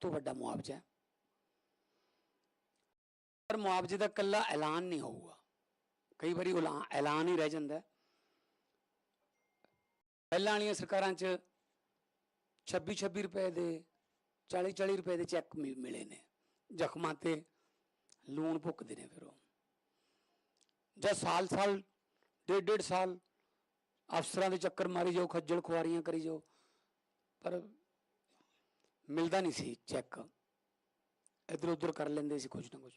ਤੋਂ ਵੱਡਾ ਮੁਆਵਜ਼ਾ ਹੈ। ਪਰ ਮੁਆਵਜ਼ੇ ਦਾ ਕੱਲਾ ਐਲਾਨ ਨਹੀਂ ਹੋਊਗਾ। ਕਈ ਵਾਰੀ ਐਲਾਨ ਹੀ ਰਹਿ ਜਾਂਦਾ ਪਹਿਲਾਂ ਵਾਲੀਆਂ ਸਰਕਾਰਾਂ 'ਚ 26 26 ਰੁਪਏ ਦੇ 40 40 ਰੁਪਏ ਦੇ ਚੈੱਕ ਮਿ- ਮਿਲੇ ਨੇ। ਜ਼ਖਮਾਂ ਤੇ ਲੂਣ ਭੁੱਕਦੇ ਨੇ ਫਿਰ ਉਹ। ਜਾਂ ਸਾਲ ਸਾਲ ਡੇਢ ਡੇਢ ਸਾਲ ਅਫਸਰਾਂ ਦੇ ਚੱਕਰ ਮਾਰੀ ਜਾਓ, ਖੱਜਲ ਖੁਆਰੀਆਂ ਕਰੀ ਜਾਓ। ਪਰ ਮਿਲਦਾ ਨਹੀਂ ਸੀ ਚੈੱਕ ਇਧਰ ਉਧਰ ਕਰ ਲੈਂਦੇ ਸੀ ਕੁਝ ਨਾ ਕੁਝ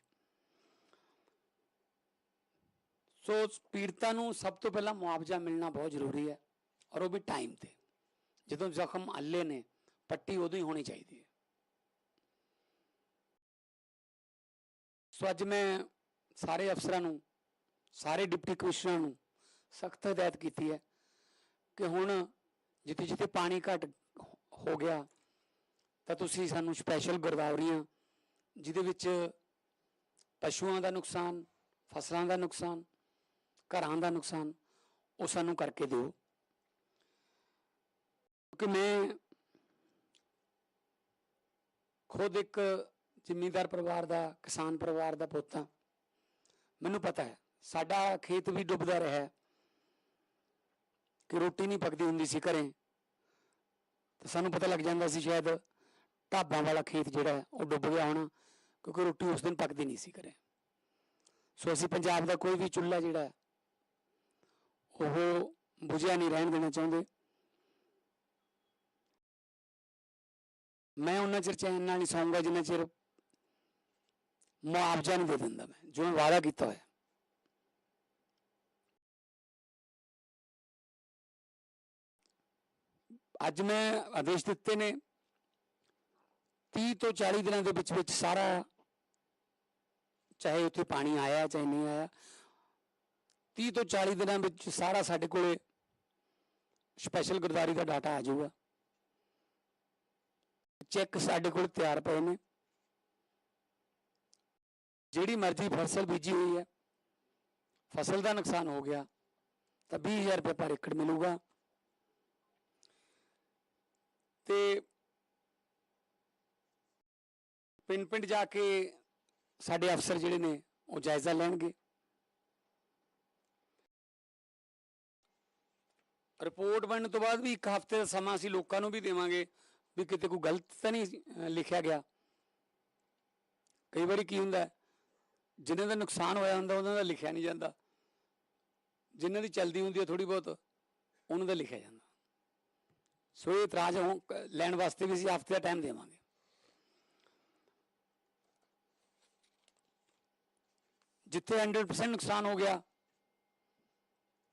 ਸੋ ਪੀੜਤਾਂ ਨੂੰ ਸਭ ਤੋਂ ਪਹਿਲਾਂ ਮੁਆਵਜ਼ਾ ਮਿਲਣਾ ਬਹੁਤ ਜ਼ਰੂਰੀ ਹੈ ਔਰ ਉਹ ਵੀ ਟਾਈਮ ਤੇ। ਜਦੋਂ ਜ਼ਖਮ ਅੱਲੇ ਨੇ, ਪੱਟੀ ਉਦੋਂ ਹੀ ਹੋਣੀ ਚਾਹੀਦੀ ਹੈ। ਸੋ ਅੱਜ ਮੈਂ ਸਾਰੇ ਅਫਸਰਾਂ ਨੂੰ, ਸਾਰੇ ਡਿਪਟੀ ਕਮਿਸ਼ਨਰਾਂ ਨੂੰ ਸਖਤ ਹਦਾਇਤ ਕੀਤੀ ਹੈ ਕਿ ਹੁਣ ਜਿੱਥੇ ਜਿੱਥੇ ਪਾਣੀ ਘਟ ਹੋ ਗਿਆ ਤਾਂ ਤੁਸੀਂ ਸਾਨੂੰ ਸਪੈਸ਼ਲ ਗਰਦਾਵਰੀਆਂ ਜਿਹਦੇ ਵਿੱਚ ਪਸ਼ੂਆਂ ਦਾ ਨੁਕਸਾਨ, ਫਸਲਾਂ ਦਾ ਨੁਕਸਾਨ, ਘਰਾਂ ਦਾ ਨੁਕਸਾਨ, ਉਹ ਸਾਨੂੰ ਕਰਕੇ ਦਿਓ। ਕਿਉਂਕਿ ਮੈਂ ਖੁਦ ਇੱਕ ਜ਼ਿਮੀਂਦਾਰ ਪਰਿਵਾਰ ਦਾ, ਕਿਸਾਨ ਪਰਿਵਾਰ ਦਾ ਪੁੱਤ ਹਾਂ। ਮੈਨੂੰ ਪਤਾ ਹੈ, ਸਾਡਾ ਖੇਤ ਵੀ ਡੁੱਬਦਾ ਰਿਹਾ ਹੈ ਕਿ ਰੋਟੀ ਨਹੀਂ ਪੱਕਦੀ ਹੁੰਦੀ ਸੀ ਘਰੇ। ਤੇ ਸਾਨੂੰ ਪਤਾ ਲੱਗ ਜਾਂਦਾ ਸੀ ਸ਼ਾਇਦ ਢਾਬਾਂ ਵਾਲਾ ਖੇਤ ਜਿਹੜਾ ਹੈ, ਉਹ ਡੁੱਬ ਗਿਆ ਹੋਣਾ, ਕਿਉਂਕਿ ਰੋਟੀ ਉਸ ਦਿਨ ਪੱਕਦੀ ਨਹੀਂ ਸੀ ਕਰੇ ਸੋ ਅਸੀਂ ਪੰਜਾਬ ਦਾ ਕੋਈ ਵੀ ਚੁੱਲ੍ਹਾ ਜਿਹੜਾ ਉਹ ਬੁਝਿਆ ਨਹੀਂ ਰਹਿਣ ਦੇਣਾ ਚਾਹੁੰਦੇ। ਮੈਂ ਉਹਨਾਂ ਚਿਰ ਚੈਨ ਨਾਲ ਨਹੀਂ ਸੌਂਗਾ, ਜਿੰਨਾ ਚਿਰ ਮੁਆਵਜ਼ਾ ਨਹੀਂ ਦੇ ਦਿੰਦਾ ਮੈਂ, ਜੋ ਮੈਂ ਵਾਅਦਾ ਕੀਤਾ ਹੋਇਆ। ਅੱਜ ਮੈਂ ਆਦੇਸ਼ ਦਿੱਤੇ ਨੇ 30 ਤੋਂ 40 ਦਿਨਾਂ ਦੇ ਵਿੱਚ ਵਿੱਚ ਸਾਰਾ, ਚਾਹੇ ਉੱਥੇ ਪਾਣੀ ਆਇਆ ਚਾਹੇ ਨਹੀਂ ਆਇਆ 30 ਤੋਂ 40 ਦਿਨਾਂ ਵਿੱਚ ਸਾਰਾ ਸਾਡੇ ਕੋਲੇ ਸਪੈਸ਼ਲ ਗੁਰਦਾਰੀ ਦਾ ਡਾਟਾ ਆ ਜਾਊਗਾ। ਚੈੱਕ ਸਾਡੇ ਕੋਲ ਤਿਆਰ ਪਏ ਨੇ। ਜਿਹੜੀ ਮਰਜ਼ੀ ਫਸਲ ਬੀਜੀ ਹੋਈ ਹੈ, ਫਸਲ ਦਾ ਨੁਕਸਾਨ ਹੋ ਗਿਆ, ਤਾਂ 20000 ਰੁਪਏ ਪਰ ਏਕੜ ਮਿਲੂਗਾ। ਤੇ ਪਿੰਡ ਪਿੰਡ ਜਾ ਕੇ ਸਾਡੇ ਅਫਸਰ ਜਿਹੜੇ ਨੇ ਉਹ ਜਾਇਜ਼ਾ ਲੈਣਗੇ। ਰਿਪੋਰਟ ਬਣਨ ਤੋਂ ਬਾਅਦ ਵੀ ਇੱਕ ਹਫ਼ਤੇ ਦਾ ਸਮਾਂ ਅਸੀਂ ਲੋਕਾਂ ਨੂੰ ਵੀ ਦੇਵਾਂਗੇ ਵੀ ਕਿਤੇ ਕੋਈ ਗਲਤ ਤਾਂ ਨਹੀਂ ਲਿਖਿਆ ਗਿਆ। ਕਈ ਵਾਰੀ ਕੀ ਹੁੰਦਾ ਹੈ, ਜਿਨ੍ਹਾਂ ਦਾ ਨੁਕਸਾਨ ਹੋਇਆ ਹੁੰਦਾ ਉਹਨਾਂ ਦਾ ਲਿਖਿਆ ਨਹੀਂ ਜਾਂਦਾ। ਜਿਨ੍ਹਾਂ ਦੀ ਚਲਦੀ ਹੁੰਦੀ ਹੈ ਥੋੜੀ ਬਹੁਤ ਉਹਨਾਂ ਦਾ ਲਿਖਿਆ ਜਾਂਦਾ। ਸੋ ਇਹ ਇਤਰਾਜ਼ ਹੋ- ਕ- ਲੈਣ ਵਾਸਤੇ ਵੀ ਅਸੀਂ ਹਫ਼ਤੇ ਦਾ ਟਾਈਮ ਦੇਵਾਂਗੇ। ਜਿੱਥੇ 100% ਨੁਕਸਾਨ ਹੋ ਗਿਆ,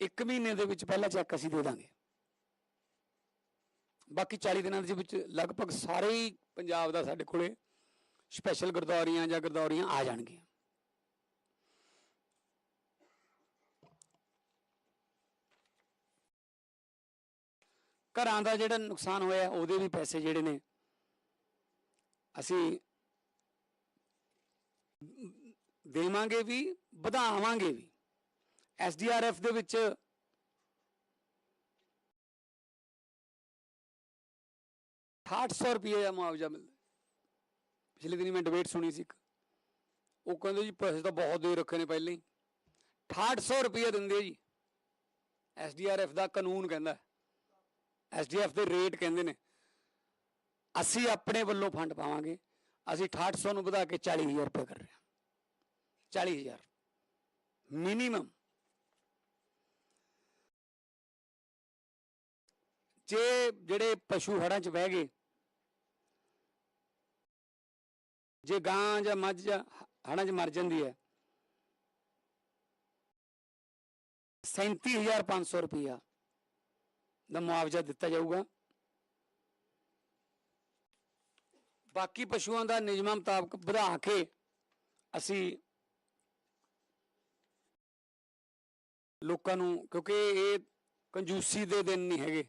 ਇੱਕ ਮਹੀਨੇ ਦੇ ਵਿੱਚ ਪਹਿਲਾ ਚੈੱਕ ਅਸੀਂ ਦੇ ਦਾਂਗੇ। ਬਾਕੀ 40 ਦਿਨਾਂ ਦੇ ਵਿੱਚ ਲਗਭਗ ਸਾਰੇ ਹੀ ਪੰਜਾਬ ਦਾ ਸਾਡੇ ਕੋਲੇ ਸਪੈਸ਼ਲ ਗਰਦੌਰੀਆਂ ਜਾਂ ਗਰਦੌਰੀਆਂ ਆ ਜਾਣਗੀਆਂ। ਘਰਾਂ ਦਾ ਜਿਹੜਾ ਨੁਕਸਾਨ ਹੋਇਆ, ਉਹਦੇ ਵੀ ਪੈਸੇ ਜਿਹੜੇ ਨੇ, ਅਸੀਂ ਦੇਵਾਂਗੇ ਵੀ, ਵਧਾਵਾਂਗੇ ਵੀ। ਐਸਡੀਆਰਐਫ ਦੇ ਵਿੱਚ ਅਠਾਹਠ ਸੌ ਰੁਪਏ ਦਾ ਮੁਆਵਜ਼ਾ ਮਿਲਦਾ। ਪਿਛਲੇ ਦਿਨੀ ਮੈਂ ਡਿਬੇਟ ਸੁਣੀ ਸੀ ਇੱਕ। ਉਹ ਕਹਿੰਦੇ ਜੀ ਪੈਸੇ ਤਾਂ ਬਹੁਤ ਦੇ ਰੱਖੇ ਨੇ ਪਹਿਲਾਂ ਹੀ। 6800 ਰੁਪਏ ਦਿੰਦੇ ਆ ਜੀ। ਐਸਡੀਆਰਐਫ ਦਾ ਕਾਨੂੰਨ ਕਹਿੰਦਾ ਐਸਡੀਐਫ ਦੇ ਰੇਟ ਕਹਿੰਦੇ ਨੇ, ਅਸੀਂ ਆਪਣੇ ਵੱਲੋਂ ਫੰਡ ਪਾਵਾਂਗੇ। ਅਸੀਂ 6800 ਨੂੰ ਵਧਾ ਕੇ 40000 ਰੁਪਏ ਕਰ ਰਹੇ ਹਾਂ। 40000 ਮਿਨੀਮਮ ਜੇ ਜਿਹੜੇ ਪਸ਼ੂ ਹੜਾਂ 'ਚ ਬਹਿ ਗਏ ਜੇ ਗਾਂ ਜਾਂ ਮੱਝ ਜਾਂ ਹੜਾਂ 'ਚ ਮਰ ਜਾਂਦੀ ਹੈ 37500 ਰੁਪਇਆ ਦਾ ਮੁਆਵਜ਼ਾ ਦਿੱਤਾ ਜਾਊਗਾ ਬਾਕੀ ਪਸ਼ੂਆਂ ਦਾ ਨਿਯਮਾਂ ਮੁਤਾਬਕ ਵਧਾ ਕੇ ਅਸੀਂ ਲੋਕਾਂ ਨੂੰ, ਕਿਉਂਕਿ ਇਹ ਕੰਜੂਸੀ ਦੇ ਦਿਨ ਨਹੀਂ ਹੈਗੇ।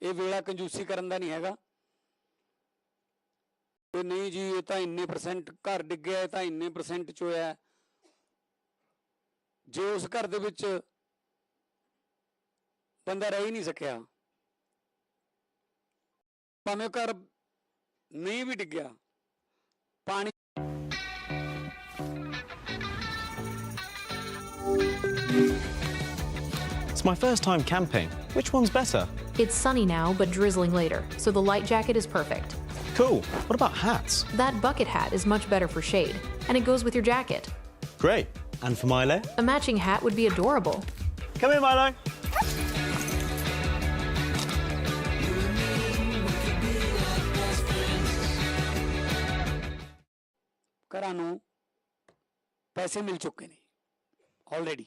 ਇਹ ਵੇਲਾ ਕੰਜੂਸੀ ਕਰਨ ਦਾ ਨਹੀਂ ਹੈਗਾ। ਤੇ ਨਹੀਂ ਜੀ, ਇਹ ਤਾਂ ਇੰਨੇ ਪਰਸੈਂਟ ਘਰ ਡਿੱਗਿਆ ਇਹ ਤਾਂ ਇੰਨੇ ਪਰਸੈਂਟ ਚ ਹੋਇਆ। ਜੇ ਉਸ ਘਰ ਦੇ ਵਿੱਚ ਬੰਦਾ ਰਹਿ ਹੀ ਨਹੀਂ ਸਕਿਆ, ਭਾਵੇਂ ਉਹ ਘਰ ਨਹੀਂ ਵੀ ਡਿੱਗਿਆ, ਪਾਣੀ It's my first time camping. Which one's better? It's sunny now, but drizzling later, so the light jacket is perfect. Cool. What about hats? That bucket hat is much better for shade, and it goes with your jacket. Great. And for Milo? A matching hat would be adorable. Come in, Milo. करानो पैसे मिल चुके ने already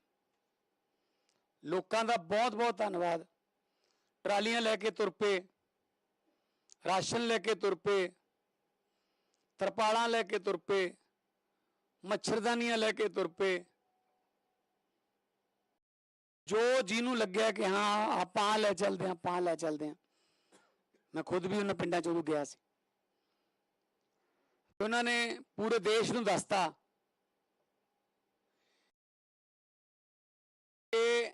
ਲੋਕਾਂ ਦਾ ਬਹੁਤ ਬਹੁਤ ਧੰਨਵਾਦ। ਟਰਾਲੀਆਂ ਲੈ ਕੇ ਤੁਰ ਪਏ, ਰਾਸ਼ਨ ਲੈ ਕੇ ਤੁਰ ਪਏ, ਤਰਪਾਲਾਂ ਲੈ ਕੇ ਤੁਰ ਪਏ, ਮੱਛਰਦਾਨੀਆਂ ਲੈ ਕੇ ਤੁਰ ਪਏ। ਜੋ ਜਿਹਨੂੰ ਲੱਗਿਆ ਕਿ ਹਾਂ, ਆਪਾਂ ਲੈ ਚੱਲਦੇ ਹਾਂ, ਆਪਾਂ ਲੈ ਚੱਲਦੇ ਹਾਂ। ਮੈਂ ਖੁਦ ਵੀ ਉਹਨਾਂ ਪਿੰਡਾਂ ਚੋਂ ਗਿਆ ਸੀ। ਉਹਨਾਂ ਨੇ ਪੂਰੇ ਦੇਸ਼ ਨੂੰ ਦੱਸਤਾ ਕਿ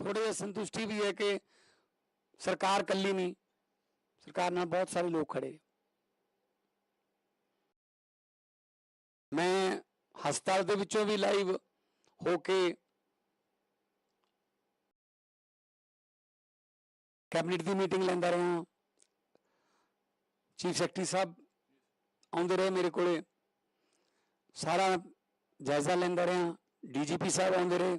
ਥੋੜੀ ਜਿਹੀ ਸੰਤੁਸ਼ਟੀ ਵੀ ਹੈ ਕਿ ਸਰਕਾਰ ਕੱਲੀ ਨਹੀਂ ਸਰਕਾਰ ਨਾਲ ਬਹੁਤ ਸਾਰੇ ਲੋਕ ਖੜੇ ਮੈਂ ਹਸਪਤਾਲ ਦੇ ਵਿੱਚੋਂ ਵੀ ਲਾਈਵ ਹੋ ਕੇ ਕੈਬਨਿਟ ਦੀ ਮੀਟਿੰਗ ਲੈਂਦਾ ਰਿਹਾ ਚੀਫ ਸੈਕਟਰੀ ਸਾਹਿਬ ਆਉਂਦੇ ਰਹੇ ਮੇਰੇ ਕੋਲੇ ਸਾਰਾ ਜਾਇਜ਼ਾ ਲੈਂਦਾ ਰਿਹਾ ਡੀਜੀਪੀ ਸਾਹਿਬ ਆਉਂਦੇ ਰਹੇ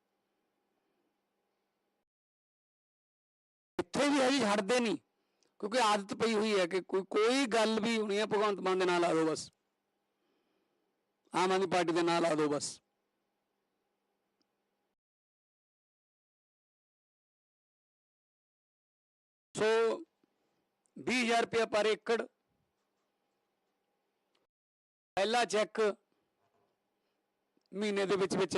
ਇੱਥੇ ਵੀ ਹੈ ਹਟਦੇ ਨਹੀਂ, ਕਿਉਂਕਿ ਆਦਤ ਪਈ ਹੋਈ ਹੈ ਕਿ ਕੋਈ ਕੋਈ ਗੱਲ ਵੀ ਹੋਣੀ ਹੈ, ਭਗਵੰਤ ਮਾਨ ਦੇ ਨਾਲ ਆ ਦਿਓ ਬਸ। ਆਮ ਆਦਮੀ ਪਾਰਟੀ ਦੇ ਨਾਲ ਆ ਦਿਓ ਬਸ। ਸੋ 20000 ਰੁਪਇਆ ਪਰ ਏਕੜ। ਪਹਿਲਾ ਚੈੱਕ ਮਹੀਨੇ ਦੇ ਵਿੱਚ ਵਿੱਚ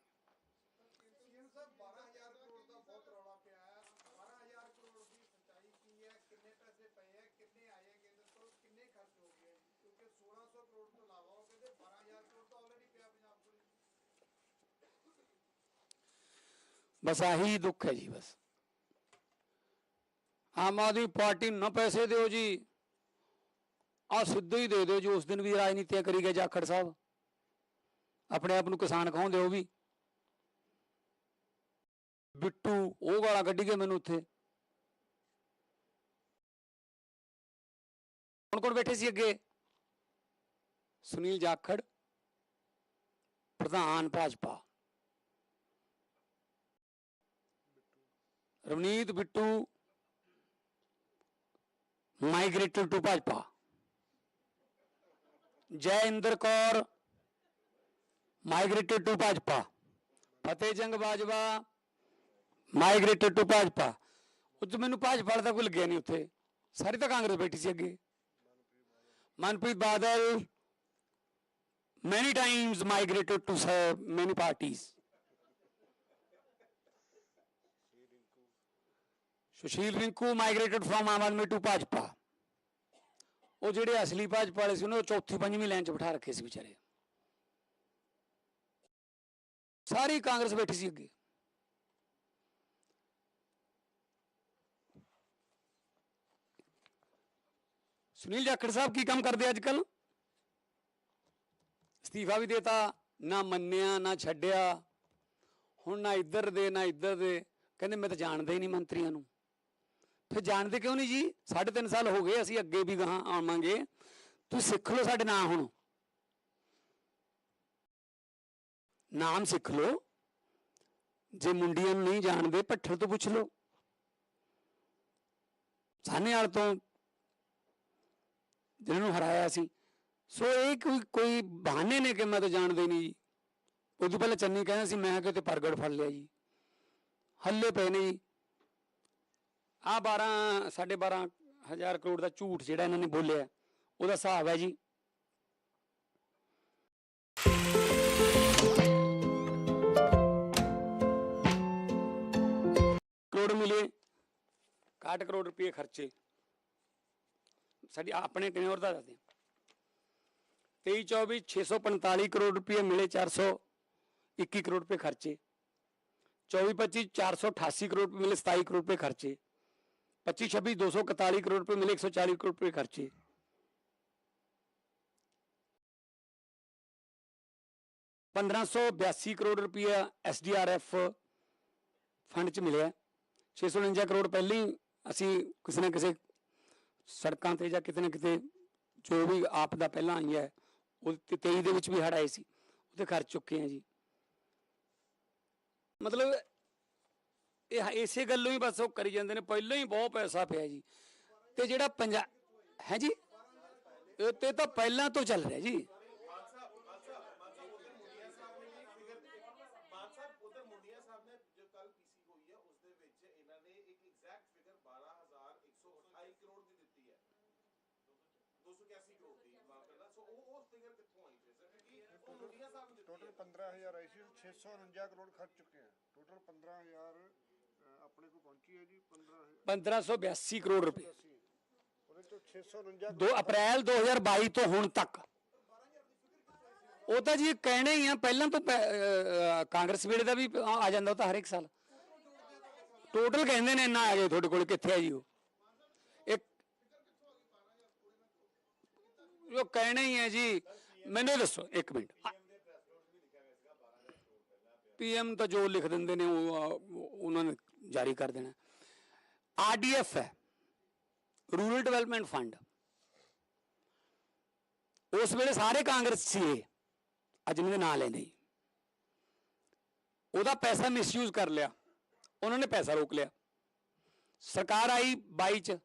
ਬਸ ਆਹੀ ਦੁੱਖ ਹੈ ਜੀ ਬਸ। ਆਮ ਆਦਮੀ ਪਾਰਟੀ ਨੂੰ ਨਾ ਪੈਸੇ ਦਿਓ ਜੀ। ਆ ਸਿੱਧੇ ਹੀ ਦੇ ਦਿਓ ਜੀ, ਉਸ ਦਿਨ ਵੀ ਰਾਜਨੀਤੀਆਂ ਕਰੀ ਗਏ ਜਾਖੜ ਸਾਹਿਬ। ਆਪਣੇ ਆਪ ਨੂੰ ਕਿਸਾਨ ਕਹਾਉਂਦੇ ਉਹ ਵੀ। ਬਿੱਟੂ, ਉਹ ਗਾਲਾਂ ਕੱਢੀ ਗਏ ਮੈਨੂੰ ਉੱਥੇ। ਕੌਣ ਕੌਣ ਬੈਠੇ ਸੀ ਅੱਗੇ? ਸੁਨੀਲ ਜਾਖੜ, ਪ੍ਰਧਾਨ Bhajpa. Ravneet Bittu migrated to Bhajpa. Jai Inder Kaur migrated to Bhajpa. Fateh Jang Bajwa migrated to Bhajpa. ਉੱਥੇ ਮੈਨੂੰ ਭਾਜਪਾ ਵਾਲਾ ਤਾਂ ਕੋਈ ਲੱਗਿਆ ਨਹੀਂ ਉੱਥੇ। ਸਾਰੀ ਤਾਂ ਕਾਂਗਰਸ ਬੈਠੀ ਸੀ ਅੱਗੇ। Manpreet Badal, many times migrated to serve many parties Sushil Rinku migrated from Aam Aadmi to Bhajpa. ਉਹ ਜਿਹੜੇ ਅਸਲੀ ਭਾਜਪਾ ਵਾਲੇ ਸੀ ਉਹਨੂੰ ਚੌਥੀ ਪੰਜਵੀਂ ਲਾਈਨ 'ਚ ਬਿਠਾ ਰੱਖੇ ਸੀ ਵਿਚਾਰੇ। ਸਾਰੀ ਕਾਂਗਰਸ ਬੈਠੀ ਸੀ ਅੱਗੇ। ਸੁਨੀਲ ਜਾਖੜ ਸਾਹਿਬ ਕੀ ਕੰਮ ਕਰਦੇ ਅੱਜ ਕੱਲ ਅਸਤੀਫਾ ਵੀ ਦੇਤਾ, ਨਾ ਮੰਨਿਆ, ਨਾ ਛੱਡਿਆ। ਹੁਣ ਨਾ ਇੱਧਰ ਦੇ, ਨਾ ਇੱਧਰ ਦੇ। ਕਹਿੰਦੇ ਮੈਂ ਤਾਂ ਜਾਣਦਾ ਹੀ ਨਹੀਂ ਮੰਤਰੀਆਂ ਨੂੰ। ਫਿਰ ਜਾਣਦੇ ਕਿਉਂ ਨਹੀਂ ਜੀ? ਸਾਢੇ ਤਿੰਨ ਸਾਲ ਹੋ ਗਏ, ਅਸੀਂ ਅੱਗੇ ਵੀ ਗਾਹਾਂ ਆਵਾਂਗੇ। ਤੁਸੀਂ ਸਿੱਖ ਲਓ ਸਾਡੇ ਨਾਂ ਹੁਣ। ਨਾਮ ਸਿੱਖ ਲਓ। ਜੇ ਮੁੰਡੀਆਂ ਨੂੰ ਨਹੀਂ ਜਾਣਦੇ, ਭੱਠਲ ਤੋਂ ਪੁੱਛ ਲਓ। ਸਾਨੇ ਵਾਲ ਤੋਂ ਜਿਹਨਾਂ ਨੂੰ ਹਰਾਇਆ ਸੀ। ਸੋ ਇਹ ਕੋਈ ਕੋਈ ਬਹਾਨੇ ਨੇ ਕਿ ਮੈਂ ਤਾਂ ਜਾਣਦੇ ਨਹੀਂ ਜੀ। ਉਦੋਂ ਪਹਿਲਾਂ ਚੰਨੀ ਕਹਿੰਦਾ ਸੀ, ਮੈਂ ਕਿਤੇ ਪ੍ਰਗਟ ਫੜ ਲਿਆ ਜੀ। ਹੱਲੇ ਪਏ ਨੇ ਜੀ। ਆ 12 ਸਾਢੇ 12 ਹਜ਼ਾਰ ਕਰੋੜ ਦਾ ਝੂਠ ਜਿਹੜਾ ਇਹਨਾਂ ਨੇ ਬੋਲਿਆ, ਉਹਦਾ ਹਿਸਾਬ ਹੈ ਜੀ। ਕਰੋੜ ਮਿਲੇ 61 ਕਰੋੜ ਰੁਪਏ ਖਰਚੇ। ਸਾਡੀ ਆਪਣੇ ਟੈਨਿਓਰ ਦਾ ਦੱਸਦੇ ਹਾਂ 23 24 645 ਕਰੋੜ ਰੁਪਏ ਮਿਲੇ 421 ਕਰੋੜ ਰੁਪਏ ਖਰਚੇ। 24 25 488 ਕਰੋੜ ਰੁਪਏ ਮਿਲੇ 27 ਕਰੋੜ ਰੁਪਏ ਖਰਚੇ। 25 26 241 ਕਰੋੜ ਰੁਪਏ ਮਿਲੇ 140 ਕਰੋੜ ਰੁਪਏ ਖਰਚੇ। ਪੰਦਰਾਂ ਸੌ ਬਿਆਸੀ ਕਰੋੜ ਰੁਪਇਆ ਐਸਡੀਆਰਐਫ ਫੰਡ ਚ ਮਿਲਿਆ। 649 ਕਰੋੜ ਪਹਿਲਾਂ ਹੀ ਅਸੀਂ ਕਿਸੇ ਨਾ ਕਿਸੇ ਸੜਕਾਂ ਤੇ ਜਾਂ ਕਿਤੇ ਨਾ ਕਿਤੇ ਜੋ ਵੀ ਆਪ ਦਾ ਪਹਿਲਾਂ ਆਈ ਹੈ, ਉਹ ਤੇ 23 ਦੇ ਵਿੱਚ ਵੀ ਹੜ ਆਏ ਸੀ, ਉਹਦੇ ਖਰਚ ਚੁੱਕੇ ਆ ਜੀ। ਮਤਲਬ ਇਹ ਇਸੇ ਗੱਲੋਂ ਹੀ ਬਸ ਉਹ ਕਰੀ ਜਾਂਦੇ ਨੇ, ਪਹਿਲਾਂ ਹੀ ਬਹੁਤ ਪੈਸਾ ਪਿਆ ਜੀ। ਤੇ ਜਿਹੜਾ ਪੰਜਾ ਹੈ ਜੀ? ਇਹ ਤੇ ਤਾਂ ਪਹਿਲਾਂ ਤੋਂ ਚੱਲ ਰਿਹਾ ਜੀ। ਮਾਨ ਸਾਹਿਬ ਉਧਰ ਮੁੰਡੀਆਂ ਸਾਹਿਬ ਨੇ ਜੋ ਕੱਲ ਪੀਸੀ ਹੋਈ ਹੈ ਉਸ ਦੇ ਵਿੱਚ 1582 ਕਰੋੜ ਰੁਪਏ। ਉਹਦੇ ਚੋਂ 649 2 ਅਪ੍ਰੈਲ 2022 ਤੋਂ ਹੁਣ ਤੱਕ। ਉਹ ਤਾਂ ਜੀ ਕਹਿਣੇ ਹੀ ਆ ਪਹਿਲਾਂ ਤੋਂ ਕਾਂਗਰਸ ਵੇਲੇ ਦਾ ਵੀ ਆ ਜਾਂਦਾ ਉਹ ਤਾਂ ਹਰ ਇੱਕ ਸਾਲ। ਟੋਟਲ ਕਹਿੰਦੇ ਨੇ ਇੰਨਾ ਆ ਗਏ ਤੁਹਾਡੇ ਕੋਲ ਕਿੱਥੇ ਆ ਜੀ ਉਹ? ਇੱਕ ਉਹ ਕਹਿਣੇ ਹੀ ਆ ਜੀ ਮੈਨੂੰ ਦੱਸੋ ਇੱਕ ਮਿੰਟ। ਪੀਐਮ ਤਾਂ ਜੋ ਲਿਖ ਦਿੰਦੇ ਨੇ ਉਹ- ਉਹਨਾਂ ਨੇ ਜਾਰੀ ਕਰ ਦੇਣਾ। ਆਰਡੀਐਫ ਹੈ ਰੂਰਲ ਡਿਵੈਲਪਮੈਂਟ ਫੰਡ ਉਸ ਵੇਲੇ ਸਾਰੇ ਕਾਂਗਰਸ ਸੀ ਇਹ, ਅੱਜ ਇਹਨਾਂ ਦੇ ਨਾਂ ਲੈਂਦੇ ਹੀ। ਉਹਦਾ ਪੈਸਾ ਮਿਸਯੂਜ਼ ਕਰ ਲਿਆ, ਉਹਨਾਂ ਨੇ ਪੈਸਾ ਰੋਕ ਲਿਆ। ਸਰਕਾਰ ਆਈ 22 ਚ,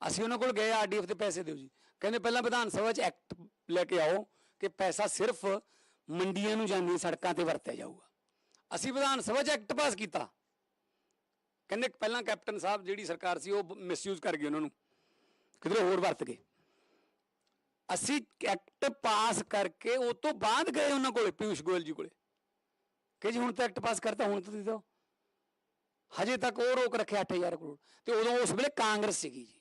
ਅਸੀਂ ਉਹਨਾਂ ਕੋਲ ਗਏ ਆਰਡੀਐਫ ਦੇ ਪੈਸੇ ਦਿਓ ਜੀ। ਕਹਿੰਦੇ ਪਹਿਲਾਂ ਵਿਧਾਨ ਸਭਾ ਚ ਐਕਟ ਲੈ ਕੇ ਆਓ ਕਿ ਪੈਸਾ ਸਿਰਫ ਮੰਡੀਆਂ ਨੂੰ ਜਾਂਦੀ ਸੜਕਾਂ ਤੇ ਵਰਤਿਆ ਜਾਊਗਾ। ਅਸੀਂ ਵਿਧਾਨ ਸਭਾ ਚ ਐਕਟ ਪਾਸ ਕੀਤਾ। ਕਹਿੰਦੇ ਪਹਿਲਾਂ ਕੈਪਟਨ ਸਾਹਿਬ ਜਿਹੜੀ ਸਰਕਾਰ ਸੀ ਉਹ ਮਿਸਯੂਜ਼ ਕਰ ਗਈ ਉਹਨਾਂ ਨੂੰ, ਕਿਧਰੇ ਹੋਰ ਵਰਤ ਗਏ। ਅਸੀਂ ਐਕਟ ਪਾਸ ਕਰਕੇ ਉਹ ਤੋਂ ਬਾਅਦ ਗਏ ਉਹਨਾਂ ਕੋਲੇ, ਪਿਊਸ਼ ਗੋਇਲ ਜੀ ਕੋਲੇ। ਕਿ ਜੀ ਹੁਣ ਤਾਂ ਐਕਟ ਪਾਸ ਕਰਤਾ, ਹੁਣ ਤਾਂ ਦੇ ਦਿਓ। ਹਜੇ ਤੱਕ ਉਹ ਰੋਕ ਰੱਖਿਆ 8000 ਕਰੋੜ। ਤੇ ਉਦੋਂ ਉਸ ਵੇਲੇ ਕਾਂਗਰਸ ਸੀਗੀ ਜੀ।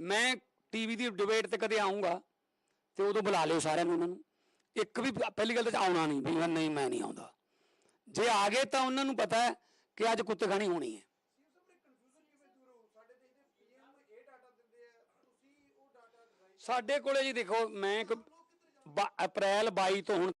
ਮੈਂ ਟੀਵੀ ਦੀ ਡਿਬੇਟ ਤੇ ਕਦੇ ਆਉਂਗਾ ਤੇ ਉਦੋਂ ਬੁਲਾ ਲਿਓ ਸਾਰਿਆਂ ਨੂੰ ਉਹਨਾਂ ਨੂੰ। ਇੱਕ ਵੀ ਪਹਿਲੀ ਗੱਲ ਤਾਂ ਆਉਣਾ ਨਹੀਂ, ਵੀ ਨਹੀਂ, ਮੈਂ ਨਹੀਂ ਆਉਂਦਾ। ਜੇ ਆ ਗਏ ਤਾਂ ਉਹਨਾਂ ਨੂੰ ਪਤਾ ਹੈ ਕਿ ਅੱਜ ਕੁੱਤਖਾਣੀ ਹੋਣੀ ਹੈ। ਸਾਡੇ ਕੋਲੇ ਜੀ ਦੇਖੋ, ਮੈਂ ਇੱਕ ਅਪ੍ਰੈਲ 22 ਤੋਂ ਹੁਣ